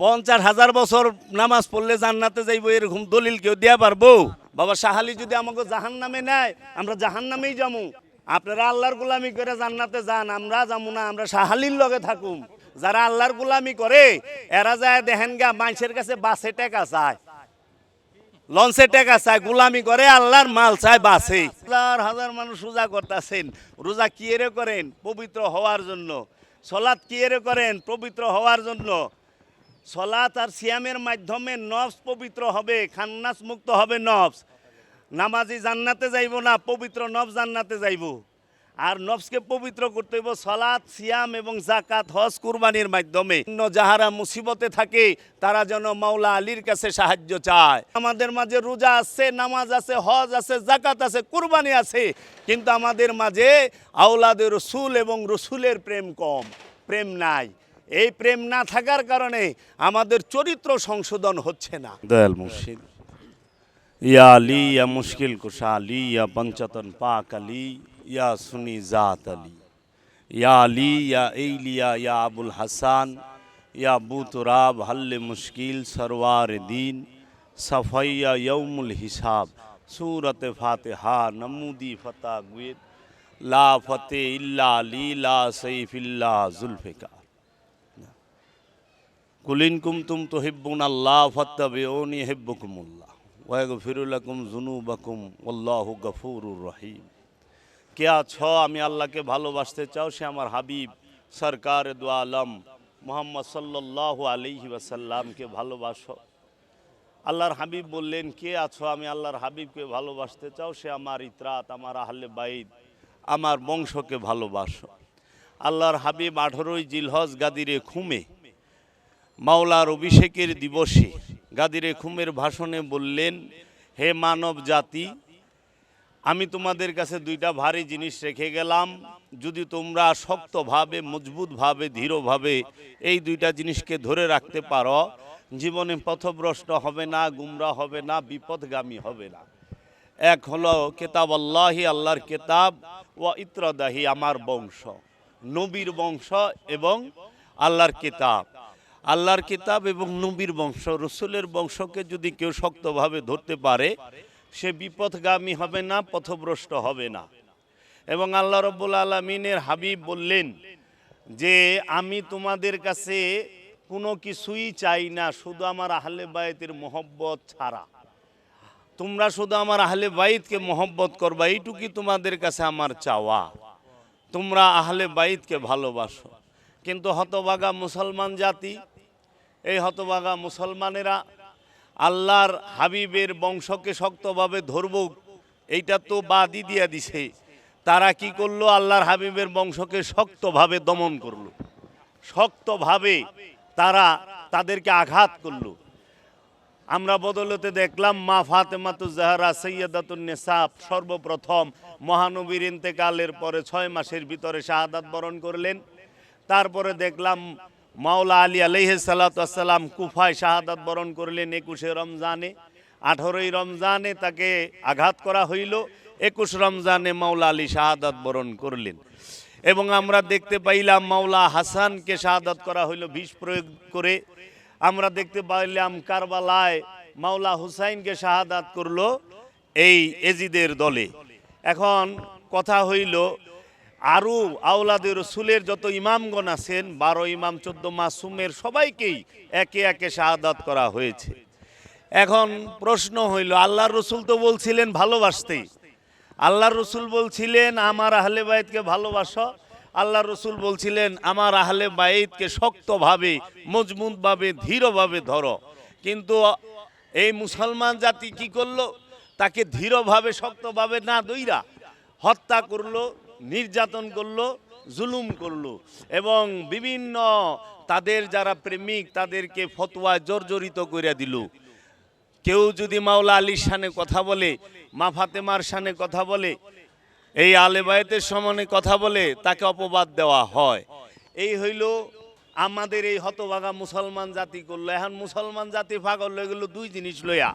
পঞ্চাশ হাজার বছর নামাজ পড়লে জান্নাতে যাইবো, এরকম দলিল কেউ দেয়া পারব? বাবা সাহালি যদি আমাকে জাহান নামে নেয়, আমরা জাহান নামেই যাব আপনারা আল্লাহর গুলামি করে জান্নাতে যান, আমরা যাব না, আমরা সাহালির লগে থাকুম। যারা আল্লাহর গুলামি করে, এরা যায় দেখেন গা, মানুষের কাছে বাসে টাকা চায়। লঞ্চে টাকা চায়, গুলামি করে, আল্লাহর মাল চায় বাসে। হাজার হাজার মানুষ রোজা করতেছেন। রোজা কি করেন? পবিত্র হওয়ার জন্য। সলাৎ কি করেন? পবিত্র হওয়ার জন্য। সলাৎ আর সিয়ামের মাধ্যমে নফস পবিত্র হবে, খান্নাস মুক্ত হবে নফস। নামাজি জান্নাতে যাইব না, পবিত্র নফস জান্নাতে যাইব। আর নফসকে পবিত্র করতে হইব সলাৎ, সিয়াম এবং জাকাত হজ কুরবানির মাধ্যমে। অন্য যাহারা মুসিবতে থাকে, তারা যেন মাওলা আলীর কাছে সাহায্য চায়। আমাদের মাঝে রোজা আছে, নামাজ আছে, হজ আছে জাকাত আছে, কুরবানি আছে। কিন্তু আমাদের মাঝে আওলাদের রসুল এবং রসুলের প্রেম কম, প্রেম নাই। এই প্রেম না থাকার কারণে আমাদের চরিত্র সংশোধন হচ্ছে না। দয়াল মুর্শিদ। ইয়া আলী, ইয়া মুশকিল কুশা আলী, ইয়া পঞ্চতন পাক আলী, ইয়া সুনি জাত আলী। ইয়া আলী, ইয়া এইলিয়া, ইয়া আবুল হাসান, ইয়া বুতরাব, হাল্লে মুশকিল, সরওয়ার দিন, সাফাইয়া ইয়মুল হিসাব, সুরত ফাতেহা, নমুদি ফতা গুয়েদ লা ফতে ইল্লা আলী, লা সৈফ ইল্লা জুলফিকা কুলিন কুমতুম তো হিব্বুন আল্লাহ ফত্তাবিউনি হিব্বুকুমুল্লাহ। ওয়াগ জুনু বকুম আল্লাহ গফুরুর রহিম। কে আছ? আমি আল্লাহকে ভালোবাসতে চাও, সে আমার হাবিব, সরকার দু আলম, মোহাম্মদ সাল্লাহ আলিহি ওয়াসাল্লামকে ভালোবাসো। আল্লাহর হাবিব বললেন, কে আছো? আমি আল্লাহর হাবিবকে ভালোবাসতে চাও, সে আমার ইতরাত, আমার আহলে বাইদ আমার বংশকে ভালোবাসো। আল্লাহর হাবিব আঠেরোই জিলহজ গাদিরে খুমে মাওলার অভিষেকের দিবসে গাদিরে খুমের ভাষণে বললেন, হে মানব জাতি, আমি তোমাদের কাছে দুইটা ভারী জিনিস রেখে গেলাম। যদি তোমরা শক্তভাবে, মজবুতভাবে, ধীরভাবে এই দুইটা জিনিসকে ধরে রাখতে পারো, জীবনে পথভ্রষ্ট হবে না, গুমরা হবে না বিপদগামী হবে না। এক হলো কেতাব আল্লাহি, আল্লাহর কেতাব ও ইত্রদাহি, আমার বংশ, নবীর বংশ এবং আল্লাহর কিতাব। আল্লাহর কিতাব এবং নবীর বংশ, রসুলের বংশকে যদি কেউ শক্তভাবে ধরতে পারে, সে বিপথগামী হবে না, পথভ্রষ্ট হবে না। এবং আল্লাহ রব্বুল আলমিনের হাবিব বললেন যে, আমি তোমাদের কাছে কোনো কিছুই চাই না, শুধু আমার আহলে বায়তের মোহব্বত ছাড়া। তোমরা শুধু আমার আহলে বাইতকে মোহব্বত করবা এইটুকুই তোমাদের কাছে আমার চাওয়া। তোমরা আহলে বাইতকে ভালোবাসো। কিন্তু হতবাগা মুসলমান জাতি এই হতবাগা মুসলমানেরা আল্লাহর হাবিবের বংশকে শক্তভাবে ধরব, এইটা তো বাদই দিয়া দিছে। তারা কি করল? আল্লাহর হাবিবের বংশকে শক্তভাবে দমন করল। শক্তভাবে তারা তাদেরকে আঘাত করল। আমরা বদলতে দেখলাম, মা ফাতেমাতু জাহারা সৈয়দাতুন নেসাব সর্বপ্রথম মহানবীর ইন্তেকালের পরে ছয় মাসের ভিতরে শাহাদাত বরণ করলেন। তারপরে দেখলাম মাওলা আলী আলহ সালাতাম কুফায় শাহাদাত বরণ করলেন একুশে রমজানে। আঠারোই রমজানে তাকে আঘাত করা হইল। একুশ রমজানে মাওলা আলী শাহাদাত বরণ করলেন। এবং আমরা দেখতে পাইলাম মাওলা হাসানকে শাহাদাত করা হইল বিষ প্রয়োগ করে। আমরা দেখতে পাইলাম কারবালায় মাওলা হুসাইনকে শাহাদাত করল এই এজিদের দলে। এখন কথা হইল আরও আওলাদের রসুলের যত ইমামগণ আছেন, বারো ইমাম, চোদ্দ মাসুমের সবাইকেই একে একে শাহাদাত করা হয়েছে। এখন প্রশ্ন হইল, আল্লাহর রসুল তো বলছিলেন ভালোবাসতে আল্লাহর রসুল বলছিলেন, আমার আহলে বাইতকে ভালোবাসো। আল্লাহ রসুল বলছিলেন, আমার আহলে বাইতকে শক্তভাবে, মজবুতভাবে, ধীরভাবে ধরো। কিন্তু এই মুসলমান জাতি কি করল? তাকে ধীরভাবে, শক্তভাবে না দইরা হত্যা করল। নির্যাতন করল, জুলুম করল এবং বিভিন্ন তাদের যারা প্রেমিক তাদেরকে ফতোয়ায় জর্জরিত করে দিল। কেউ যদি মাওলা আলীর সানে কথা বলে, মা ফাতেমার সানে কথা বলে, এই আলেবায়তের সমানে কথা বলে, তাকে অপবাদ দেওয়া হয়। এই হইল আমাদের এই হতভাগা মুসলমান জাতি করল। এখন মুসলমান জাতি পাগল হয়ে গেল দুই জিনিস লইয়া।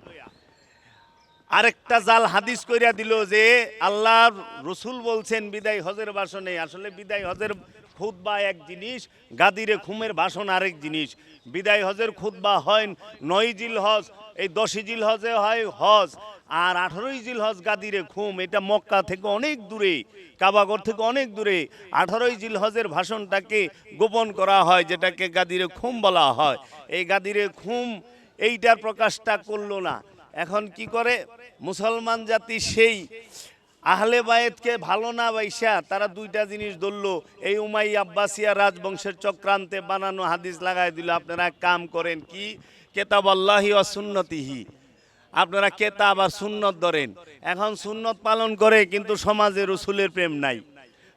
আরেকটা জাল হাদিস কইরা দিল যে আল্লাহ রসুল বলছেন, বিদায় হজের বাসনে। আসলে বিদায় হজের খুতবা এক জিনিস, গাদিরে খুমের ভাষণ আরেক জিনিস। বিদায় হজের খুতবা হয় নয় জিল হজ, এই দশই জিল হজে হয় হজ। আর আঠারোই জিল হজ গাদিরে খুম এটা মক্কা থেকে অনেক দূরে, কাবাগর থেকে অনেক দূরে। আঠারোই জিল হজের ভাষণটাকে গোপন করা হয়, যেটাকে গাদিরে খুম বলা হয়। এই গাদিরে খুম এইটার প্রকাশটা করল না। এখন কি করে? মুসলমান জাতি সেই আহলে বায়েতকে ভালো না বাইসা তারা দুইটা জিনিস ধরলো। এই উমাই আব্বাসিয়া রাজবংশের চক্রান্তে বানানো হাদিস লাগাই দিল, আপনারা কাম করেন কি? কেতাব আল্লাহি অসুন্নতিহি আপনারা কেতাব আর সুন্নত ধরেন। এখন সুন্নত পালন করে কিন্তু সমাজে রসুলের প্রেম নাই।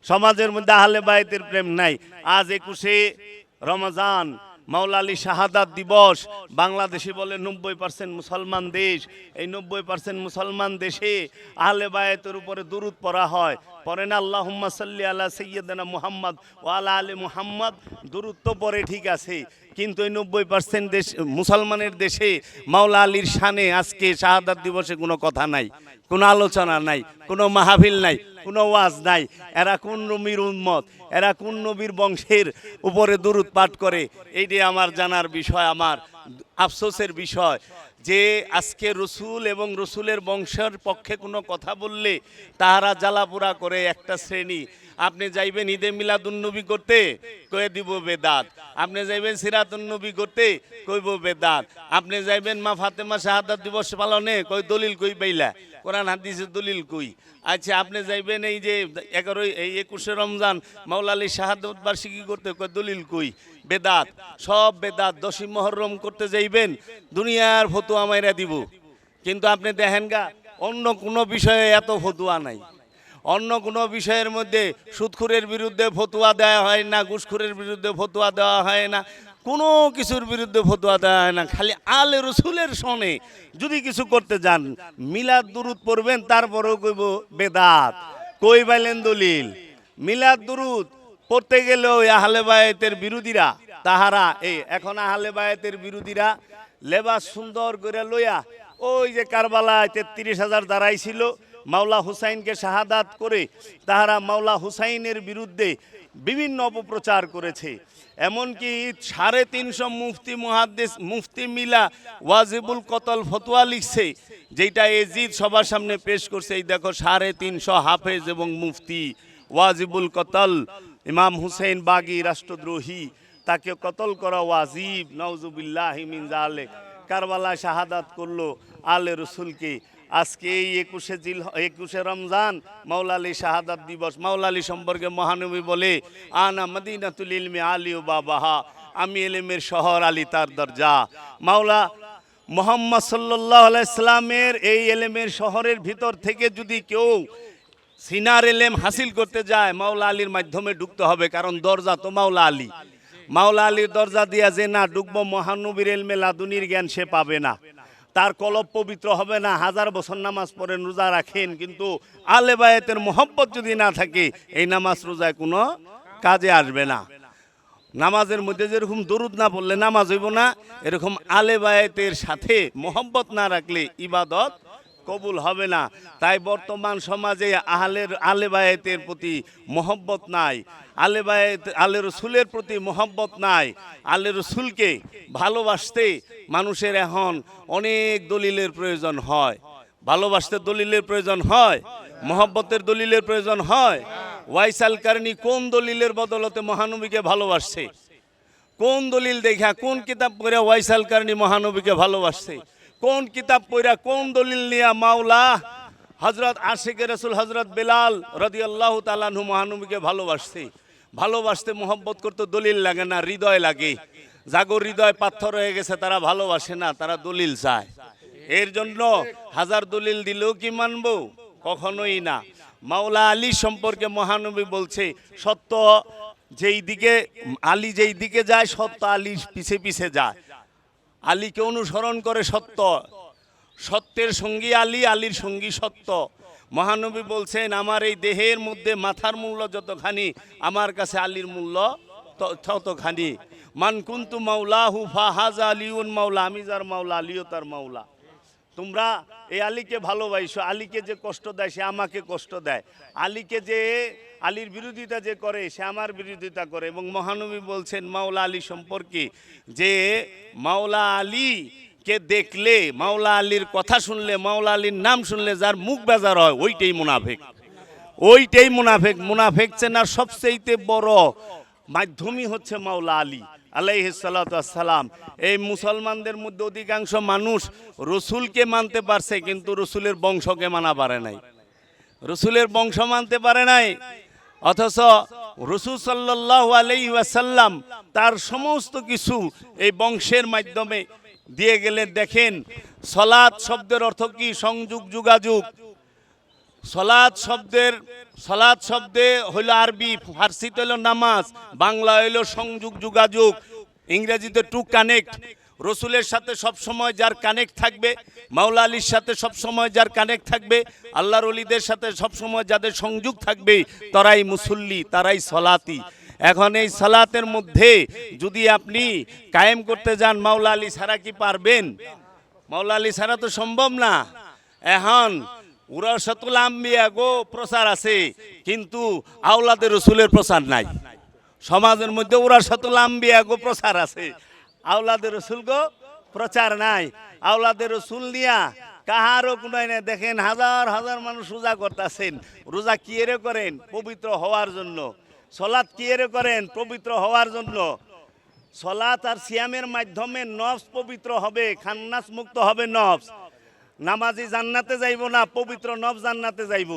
সমাজের মধ্যে আহলে বায়েতের প্রেম নাই। আজ একুশে রমজান মাওলা আলী শাহাদাত দিবস। বাংলাদেশে বলে নব্বই পার্সেন্ট মুসলমান দেশ। এই নব্বই পার্সেন্ট মুসলমান দেশে আহলে বায়েতের উপরে দুরুদ পড়া হয়। পড়েন আল্লাহ সাল্লি আল্লাহ সৈয়দনা মুহাম্মদ ও আলা আলী মুহাম্মদ। দূরত্ব পরে ঠিক আছে। কিন্তু এই নব্বই পার্সেন্ট দেশ মুসলমানের দেশে মাওলা আলীর শানে আজকে শাহাদাত দিবসে কোনো কথা নাই। কোনো আলোচনা নাই, কোনো মাহফিল নাই, কোনো ওয়াজ নাই। এরা কোন নবীর উন্মত এরা কোন নবীর বংশের উপরে দুরুদ পাঠ করে? এইটি আমার জানার বিষয়, আমার আফসোসের বিষয়। যে আজকে রসুল এবং রসুলের বংশের পক্ষে কোনো কথা বললে তাহারা জ্বালাপোড়া করে একটা শ্রেণি। আপনি যাইবেন ঈদে মিলাদুন্নবী করতে, কয়ে দিব বেদাত। আপনি যাইবেন সিরাতুন্নবী করতে, কইব বেদাত। আপনি যাইবেন মা ফাতেমা শাহাদাত দিবস পালনে কই দলিল কই পাইলা? কোরআন হাদিসের দলিল কই? আচ্ছা আপনি যাইবেন এই যে এগারোই, এই একুশে রমজান মাওলা আলী বার্ষিকী করতে দলিল কই? বেদাত, সব বেদাত দশী মহরম করতে যাইবেন, দুনিয়ার ফতুয়া মাইরা দিব। কিন্তু আপনি দেখেন গা, অন্য কোনো বিষয়ে এত ফতুয়া নাই। অন্য কোনো বিষয়ের মধ্যে সুদখুরের বিরুদ্ধে ফতুয়া দেওয়া হয় না, ঘুষখুরের বিরুদ্ধে ফতুয়া দেওয়া হয় না। কোনো কিছুর বিরুদ্ধে ফতুয়া হয় না, খালি আলে রসুলের সনে যদি কিছু করতে যান, মিলাদ দুরুদ পড়বেন, তারপরেও কইব বেদাত। কই বাইলেন দলিল? মিলাদ দুরুদ পড়তে গেলে ওই আহলে বায়েতের বিরোধীরা, তাহারা, এই এখন আহলে বায়েতের বিরোধীরা লেবাস সুন্দর করে লইয়া ওই যে কারবালায় তেত্রিশ হাজার দাঁড়াইছিল, মাওলা হুসাইনকে শাহাদাত করে, তাহারা মাওলা হুসাইনের বিরুদ্ধে বিভিন্ন অপপ্রচার করেছে। এমনকি সাড়ে তিনশো মুফতি মুহাদ্দিস, মুফতি মিলা ওয়াজিবুল কতল ফতোয়া লিখছে যেটা এজিদ সবার সামনে পেশ করছে, এই দেখো সাড়ে তিনশো হাফেজ এবং মুফতি ওয়াজিবুল কতল। ইমাম হুসেন বাগি রাষ্ট্রদ্রোহী, তাকে কতল করা ওয়াজিব নওজুবিল্লাহ মিন আলে কারবালা শাহাদাত করল আলে রসুলকে। আজকে এই একুশে জিল, একুশে রমজান মাওলালি শাহাদাত দিবস। মাওলালি সম্পর্কে মহানবী বলে, আনা মদিনাতুল ইলমে আলী ও বাবাহা, আমি এলেমের শহর আলী তার দরজা। মাওলা মোহাম্মদ সাল্লাহ ইসলামের এই এলেমের শহরের ভিতর থেকে যদি কেউ সিনার এলেম হাসিল করতে যায়, মাওলা আলীর মাধ্যমে ঢুকতে হবে, কারণ দরজা তো মাওলা আলী। মাওলা আলীর দরজা দিয়া যে না ডুববো মহানবীর এলমে লাদুনির জ্ঞান সে পাবে না। তার কলব পবিত্র হবে না, হাজার বছর নামাজ পড়েন রোজা রাখেন, কিন্তু আলে বায়েতের মোহব্বত যদি না থাকে, এই নামাজ রোজায় কোনো কাজে আসবে না। নামাজের মধ্যে যেরকম দরুদ না পড়লে নামাজ হইব না, এরকম আলে বায়েতের সাথে মোহব্বত না রাখলে ইবাদত কবুল হবে না। তাই বর্তমান সমাজে আহলের আলে বায়েতের প্রতি মোহব্বত নাই। আলে বায়েত আলে রসুলের প্রতি মোহব্বত নাই। আলে রসুলকে ভালোবাসতে মানুষের এখন অনেক দলিলের প্রয়োজন হয়। ভালোবাসতে দলিলের প্রয়োজন হয়, মোহব্বতের দলিলের প্রয়োজন হয়। ওয়াইসাল কারণী কোন দলিলের বদলতে মহানবীকে ভালোবাসছে? কোন দলিল দেখা, কোন কিতাব পড়ে ওয়াইসাল কারণী মহানবীকে ভালোবাসছে? কোন কিতাব পড়া কোন দলিল নিয়া মাওলা? হজরত আশিক রসুল হজরত বেলাল রদি আল্লাহ তালাহু মহানবীকে ভালোবাসছে। ভালোবাসতে মোহব্বত করতে দলিল লাগে না, হৃদয় লাগে। জাগর হৃদয় পাথর হয়ে গেছে, তারা ভালোবাসে না, তারা দলিল চায়। এর জন্য হাজার দলিল দিলেও কি মানবো? কখনোই না। মাওলা আলী সম্পর্কে মহানবী বলছে, সত্য যেই দিকে, আলী যেই দিকে যায়, সত্য আলী পিছে পিছে যায়। আলীকে অনুসরণ করে সত্য। সত্যের সঙ্গী আলী, আলীর সঙ্গী সত্য। মহানবী বলছেন, আমার এই দেহের মধ্যে মাথার মূল্য যতখানি, আমার কাছে আলীর মূল্য ততখানি। মানকুন্তু মাওলা হুফা হাজা আলিউন মাওলা, আমি যার মাওলা, আলিও তার মাওলা। তোমরা এই আলীকে ভালোবাসো, আলীকে যে কষ্ট দেয় সে আমাকে কষ্ট দেয়। আলীকে যে, আলীর বিরোধিতা যে করে সে আমার বিরোধিতা করে এবং মহানবী বলছেন, মাওলা আলী সম্পর্কে যে মাওলা আলী কে দেখলে, মাওলা আলীর কথা শুনলে, মাওলা আলীর নাম শুনলে যার মুখ বেজার হয়, ওইটাই মুনাফেক। ওইটাই মুনাফেক। মুনাফেক চেনার সবচেয়ে বড় মাধ্যমই হচ্ছে মাওলা আলী। আলাইহিসালাম এই মুসলমানদের মধ্যে অধিকাংশ মানুষ রসুলকে মানতে পারছে, কিন্তু রসুলের বংশকে মানা পারে নাই। রসুলের বংশ মানতে পারে নাই, অথচ রসুল সাল্লাহ আলাইসাল্লাম তার সমস্ত কিছু এই বংশের মাধ্যমে দিয়ে গেলে দেখেন, সলাৎ শব্দের অর্থ কি? সংযোগ, যোগাযোগ। সলাৎ শব্দের, সলাৎ শব্দে হইল আরবি, ফার্সিতে হইল নামাজ, বাংলা হইল সংযোগ, যোগাযোগ, ইংরেজিতে টু কানেক্ট রসুলের সাথে সব সময় যার কানেক্ট থাকবে, মাওলা আলীর সাথে সব সময় যার কানেক্ট থাকবে, আল্লাহর অলিদের সাথে সব সময় যাদের সংযোগ থাকবে, তারাই মুসল্লি, তারাই সলাতি। এখন এই সালাতের মধ্যে যদি আপনি কায়েম করতে যান, মাওলা আলী ছাড়া কি পারবেন? মাওলা আলী ছাড়া তো সম্ভব না। এখন উরাশতুল আম্বিয়া গো প্রচার আছে, কিন্তু আওলাদের রসুলের প্রচার নাই। সমাজের মধ্যে উরাশতুল আম্বিয়া গো প্রচার আছে। আওলাদের রসুল গো প্রচার নাই। আওলাদের রসুল নিয়া কাহারও কোনো নাই দেখেন, হাজার হাজার মানুষ রোজা করতেছেন। রোজা কি এরে করেন? পবিত্র হওয়ার জন্য। সলাৎ কি এরে করেন? পবিত্র হওয়ার জন্য। সলাৎ আর সিয়ামের মাধ্যমে নফস পবিত্র হবে, খান্নাস মুক্ত হবে নফস। নামাজি জান্নাতে যাইব না, পবিত্র নফস জান্নাতে যাইব।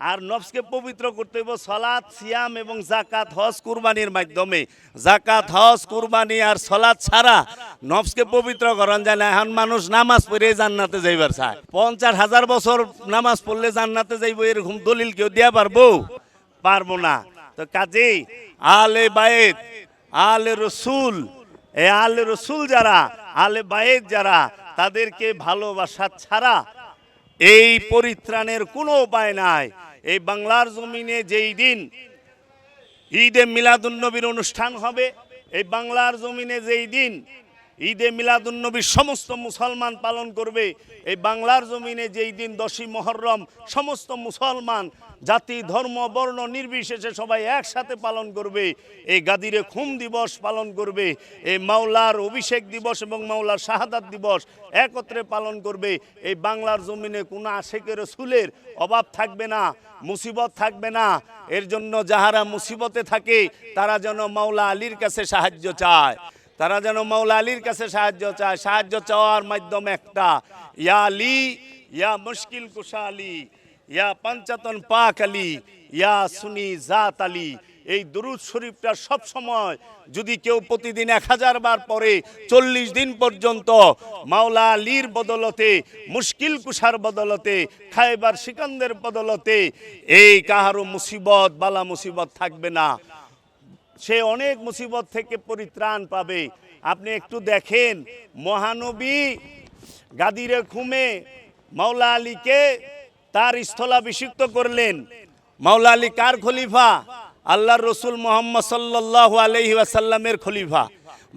আর নফসকে পবিত্র করতে হইব সলাৎ, সিয়াম এবং জাকাত হজ কুরবানির মাধ্যমে। জাকাত হজ, কুরবানি আর সলাৎ ছাড়া নফসকে পবিত্র করান যায় না। এখন মানুষ নামাজ পড়ে জান্নাতে যাইবার চায়। পঞ্চাশ হাজার বছর নামাজ পড়লে জান্নাতে যাইব, এরকম দলিল কেউ দিয়া পারব? পারব না। তো কাজেই আলে বায়েত, আলে রসুল, এ আলে রসুল যারা, আলে বায়েত যারা তাদেরকে ভালোবাসা ছাড়া এই পরিত্রাণের কোনো উপায় নাই। এই বাংলার জমিনে যেই দিন ঈদে মিলাদুন্নবীর অনুষ্ঠান হবে, এই বাংলার জমিনে যেই দিন ঈদে মিলাদুন্নবীর সমস্ত মুসলমান পালন করবে। এই বাংলার জমিনে যেই দিন দশই মহরম, সমস্ত মুসলমান, জাতি, ধর্ম, বর্ণ নির্বিশেষে সবাই একসাথে পালন করবে। এই গাদিরে খুম দিবস পালন করবে। এই মাওলার অভিষেক দিবস এবং মাওলার শাহাদাত দিবস একত্রে পালন করবে। এই বাংলার জমিনে কোনো আশেকের, রসুলের অভাব থাকবে না, মুসিবত থাকবে না। এর জন্য যাহারা মুসিবতে থাকে, তারা যেন মাওলা আলীর কাছে সাহায্য চায়। তারা যেন মাওলা আলীর কাছে সাহায্য চায়। সাহায্য চাওয়ার মাধ্যম একটা। ইয়া আলী, ইয়া মুশকিল কুশা আলী, ইয়া পঞ্চাতন পাক আলী, ইয়া সুনি জাত আলী। এই দুরুদ শরীফটা সব সময় যদি কেউ প্রতিদিন এক হাজার বার পরে চল্লিশ দিন পর্যন্ত মাওলা আলীর বদলতে, মুশকিল কুষার বদলতে, খাইবার সিকান্দের বদলতে, এই কাহারও মুসিবত, বালা মুসিবত থাকবে না। সে অনেক মুসিবত থেকে পরিত্রাণ পাবে। আপনি একটু দেখেন, মহানবী গাদিরে খুমে মাওলা আলীকে তার স্থলাভিষিক্ত করলেন। মাওলা আলী কার খলিফা? আল্লাহর রসুল মোহাম্মদ সাল্লাহ আলহি আসাল্লামের খলিফা।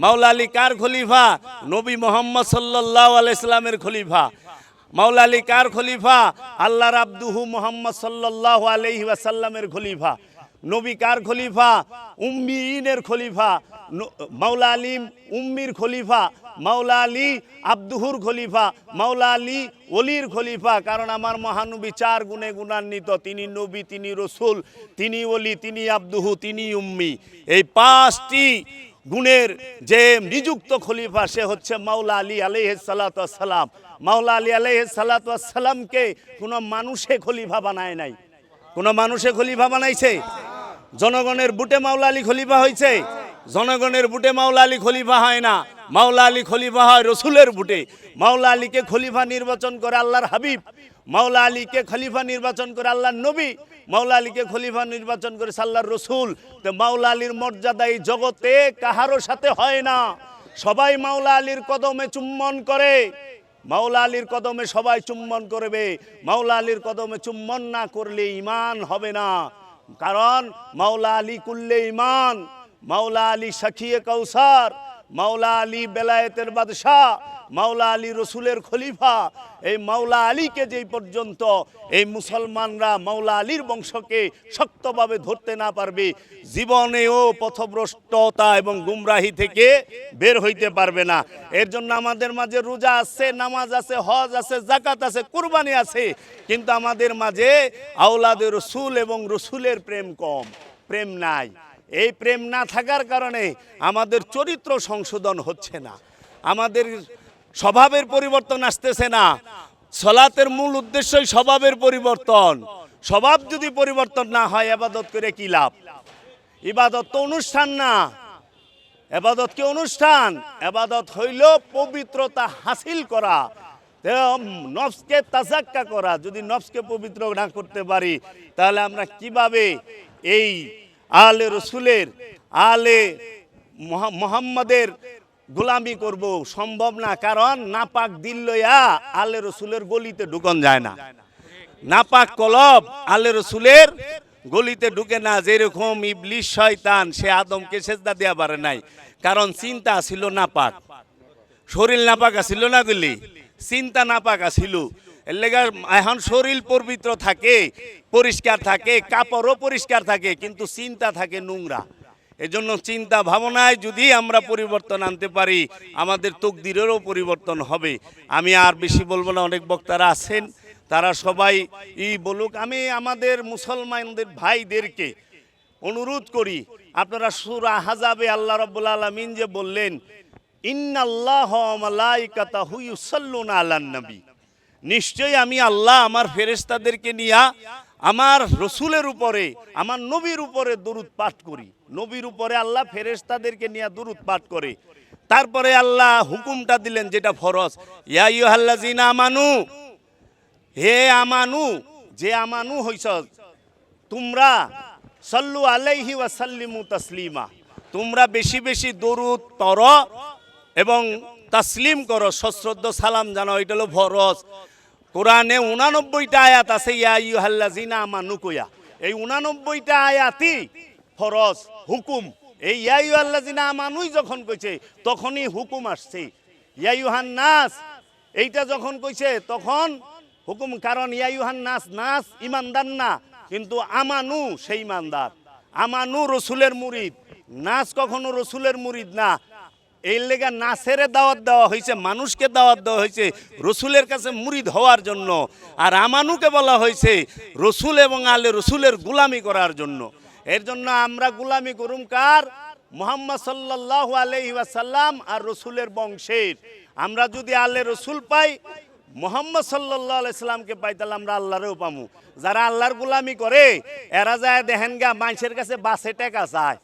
মাওলা আলী কার খলিফা? নবী মোহাম্মদ সাল্লাহ আলাইসাল্লামের খলিফা। মাওলা আলী কার খলিফা? আল্লাহর আব্দুহু মোহাম্মদ সাল্লাহ আলহি আসাল্লামের খলিফা। নবী কার খলিফা? উম্মিনের খলিফা। মাওলা আলী উম্মির খলিফা। মাওলা আলী আব্দুহুর খলিফা। মাওলা আলী অলির খলিফা। কারণ আমার মহানবী চার গুণে গুণান্বিত। তিনি নবী, তিনি রসুল, তিনি অলি তিনি আব্দুহু, তিনি উম্মি। এই পাঁচটি গুণের যে নিযুক্ত খলিফা, সে হচ্ছে মাওলা আলী আলহ সালাম। মাওলা আলী আলহ সালাতামকে কোনো মানুষে খলিফা বানায় নাই। কোনো মানুষে খলিফা বানাইছে? জনগণের বুটে মাওলা আলী খলিফা হয়েছে। জনগণের বুটে মাওলা আলী খলিফা হয় না। মাওলা আলী খলিফা হয় রসুলের বুটে। মাওলা আলীকে খলিফা নির্বাচন করে আল্লাহর হাবিব। মাওলা আলীকে খলিফা নির্বাচন করে আল্লাহর নবী। মাওলা আলীকে খলিফা নির্বাচন করে আল্লাহর রসুল। তো মাওলা আলীর মর্যাদা এই জগতে কাহারও সাথে হয় না। সবাই মাওলা আলীর কদমে চুম্বন করে। মাওলা আলীর কদমে সবাই চুম্বন করবে। মাওলা আলীর কদমে চুম্বন না করলে ইমান হবে না। কারণ মাওলা আলী কুল্লে ইমান মাওলা আলী সাখিয়ে কৌসার মাওলা আলী বেলায়েতের বাদশাহ, মাওলা আলী রসুলের খলিফা। এই মাওলা আলীকে যেই পর্যন্ত এই মুসলমানরা মাওলা আলীর বংশকে শক্তভাবে ধরতে না পারবে, জীবনেও পথভ্রষ্টতা এবং গুমরাহি থেকে বের হইতে পারবে না। এর জন্য আমাদের মাঝে রোজা আছে, নামাজ আছে, হজ আছে জাকাত আছে, কুরবানি আছে। কিন্তু আমাদের মাঝে আওলাদের রসুল এবং রসুলের প্রেম কম, প্রেম নাই। এই প্রেম না থাকার কারণে আমাদের চরিত্র সংশোধন হচ্ছে না। আমাদের স্বভাবের পরিবর্তন আসতেছে না। সলাতের মূল উদ্দেশ্যই স্বভাবের পরিবর্তন। স্বভাব যদি পরিবর্তন না হয় আবাদত করে কি লাভ? ইবাদত তো অনুষ্ঠান না। এবাদত কি অনুষ্ঠান? এবাদত হইল পবিত্রতা হাসিল করা। নফসকে তাজাক্কা করা। যদি নফসকে পবিত্র না করতে পারি, তাহলে আমরা কীভাবে এই আলে রসুলের, আলে মোহা- মোহাম্মদের গোলামি করব, সম্ভব না, কারণ নাপাক দিল লইয়া আলে রসুলের গলিতে ঢুকন যায় না। নাপাক কলব আলে রসুলের গলিতে ঢুকে না, যেরকম ইবলিশ শয়তান, সে আদমকে সেজদা দেয়া পারে নাই, কারণ চিন্তা ছিল নাপাক। শরীর নাপাক আছিল না গুলি? চিন্তা নাপাক আছিল। এর লেগা এখন শরীর পবিত্র থাকে, পরিষ্কার থাকে, কাপড়ও পরিষ্কার থাকে, কিন্তু চিন্তা থাকে নোংরা। এজন্য চিন্তা ভাবনায় যদি আমরা পরিবর্তন আনতে পারি, আমাদের তকদিরেরও পরিবর্তন হবে। আমি আর বেশি বলব না, অনেক বক্তারা আছেন, তারা সবাই ই বলুক, আমি আমাদের মুসলমানদের ভাইদেরকে অনুরোধ করি, আপনারা সুরা হাজাবে আল্লাহ রব্বুল আলমিন যে বললেন, ইন্নাল্লাহ মালাইকাতাহু ইউসাল্লুনা আলান নবী নিশ্চয়ই আমি আল্লাহ আমার ফেরেশতাদেরকে নিয়া আমার রসুলের উপরে, আমার নবীর উপরে দরুদ পাঠ করি। নবীর উপরে আল্লাহ ফেরেশতাদেরকে নিয়ে দরুদ পাঠ করে। তারপরে আল্লাহ হুকুমটা দিলেন যেটা ফরজ, ইয়া ইউহাল্লাযিনা আমানু, হে আমানু, যে আমানু হইস তোমরা সল্লু আলাইহি ওয়াসাল্লিমু তাসলিমা, তোমরা বেশি বেশি দরুদ তর এবং তাসলিম করো। সশ্রদ্ধ সালাম জানাও, এটা হলো ফরজ। কোরআনে উনানব্বইটা আয়াত আছে, ইয়া ইউহাল্লাজিনা আমানু কইয়া এই উনানব্বইটা আয়াতই ফরজ, হুকুম। এই ইয়া ইউহাল্লাজিনা আমানুই যখন কইছে, তখনই হুকুম আসছে। ইয়া নাস এইটা যখন কইছে, তখন হুকুম, কারণ ইয়া নাস নাস ইমানদার না, কিন্তু আমানু সেই ইমানদার। আমানু রসুলের মুরিদ নাচ কখনো রসুলের মুরিদ না এই লেগা নাচেরে দাওয়াত দেওয়া হয়েছে, মানুষকে দাওয়াত দেওয়া হয়েছে, রসুলের কাছে মুরিদ হওয়ার জন্য। আর আমানুকে বলা হয়েছে, রসুল এবং আলে রসুলের গুলামি করার জন্য। এর জন্য আমরা গুলামি করুম কার? মোহাম্মদ সাল্লাহ আলহি ওয়াসাল্লাম আর রসুলের বংশের। আমরা যদি আলে রসুল পাই, মোহাম্মদ সাল্লাহ আলাইসাল্লামকে পাই, তাহলে আমরা আল্লাহরেও পামু। যারা আল্লাহর গুলামি করে, এরা যায় দেখেন গা, মানুষের কাছে বাসে টেকা চায়।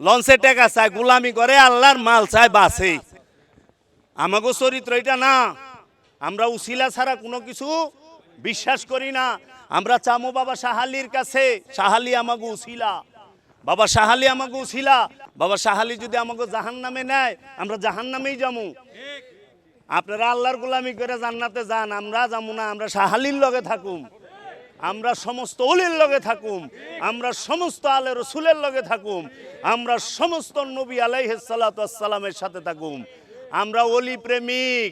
লঞ্চে টেকা চায়, গুলামি করে, আল্লাহর মাল চায়, বাসে। আমাগো চরিত্র এটা না। আমরা উসিলা ছাড়া কোনো কিছু বিশ্বাস করি না। আমরা চামো বাবা সাহালির কাছে, সাহালি আমাগো উসিলা। বাবা সাহালি আমাগো উসিলা। বাবা সাহালি যদি আমাকে জাহান নামে নেয়, আমরা জাহান নামেই যামু। আপনারা আল্লাহর গুলামি করে জান্নাতে যান, আমরা যাব না, আমরা সাহালির লগে থাকুম। আমরা সমস্ত অলির লগে থাকুম, আমরা সমস্ত আলে রসুলের লগে থাকুম, আমরা সমস্ত নবী আলাইসালামের সাথে থাকুম। আমরা অলি প্রেমিক,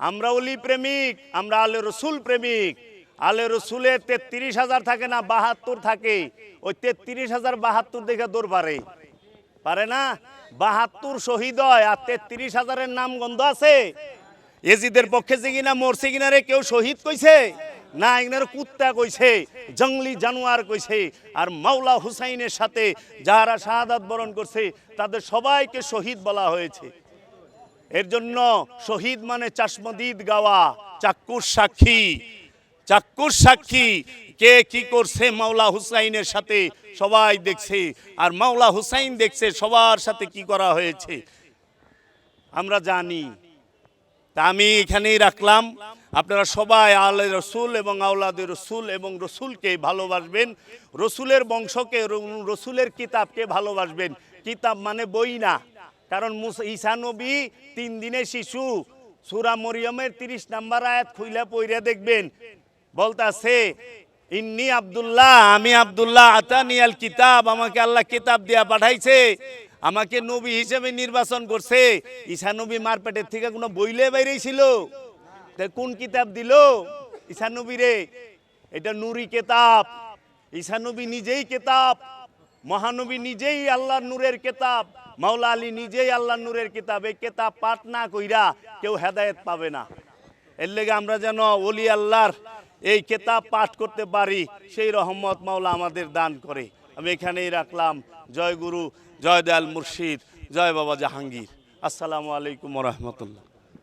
আমরা অলি প্রেমিক, আমরা আলে রসুল প্রেমিক। আলে রসুলে তেত্রিশ হাজার থাকে না, বাহাত্তর থাকে। ওই তেত্রিশ হাজার বাহাত্তর দেখে দৌড় পারে। পারে না? বাহাত্তর শহীদ হয় আর তেত্রিশ হাজারের নাম গন্ধ আছে। এজিদের পক্ষে যে কিনা মরছে কিনা রে, কেউ শহীদ কইছে? না এখানে কুত্তা কইছে, জঙ্গলি জানোয়ার কইছে, আর মাওলা হুসাইনের সাথে যারা শাহাদাত বরণ করছে, তাদের সবাইকে শহীদ বলা হয়েছে। এর জন্য শহীদ মানে চাশমদিদ গাওয়া চাক্ষুর সাক্ষী। চাক্ষুর সাক্ষী, কে কি করছে মাওলা হুসাইনের সাথে সবাই দেখছে, আর মাওলা হুসাইন দেখছে সবার সাথে কি করা হয়েছে। আমরা জানি তা আমি এখানেই রাখলাম। আপনারা সবাই আলে রসুল এবং আওলাদে রসুল এবং রসুলকে ভালোবাসবেন। রসুলের বংশকে, রসুলের কিতাবকে ভালোবাসবেন। কিতাব মানে বই না। কারণ ঈসা তিন দিনের শিশু। সুরা মরিয়মের তিরিশ নাম্বার আয়াত খুইলা পইরা দেখবেন। বলতাছে, ইন্নি আব্দুল্লাহ, আমি আব্দুল্লাহ, আতানিয়াল কিতাব, আমাকে আল্লাহ কিতাব দিয়া পাঠাইছে। আমাকে নবী হিসেবে নির্বাচন করছে। ঈশা নবী মারপেটের থেকে কোনো বইলে বাইরেছিল তা কোন কিতাব দিল? ঈশা নবী রে, এটা নুরি কেতাব। ঈশা নবী নিজেই কেতাব। মহানবী নিজেই আল্লাহর নূরের কেতাব। মাওলা আলী নিজেই আল্লাহর নূরের কিতাব। এই কেতাব পাঠ না কইরা কেউ হেদায়েত পাবে না। এর লেগে আমরা যেন অলি আল্লাহর এই কেতাব পাঠ করতে পারি, সেই রহমত মাওলা আমাদের দান করে। আমি এখানেই রাখলাম। জয় গুরু। জয় দয়াল মুর্শিদ জয় বাবা জাহাঙ্গীর। আসসালামু আলাইকুম রহমতুল্লাহ।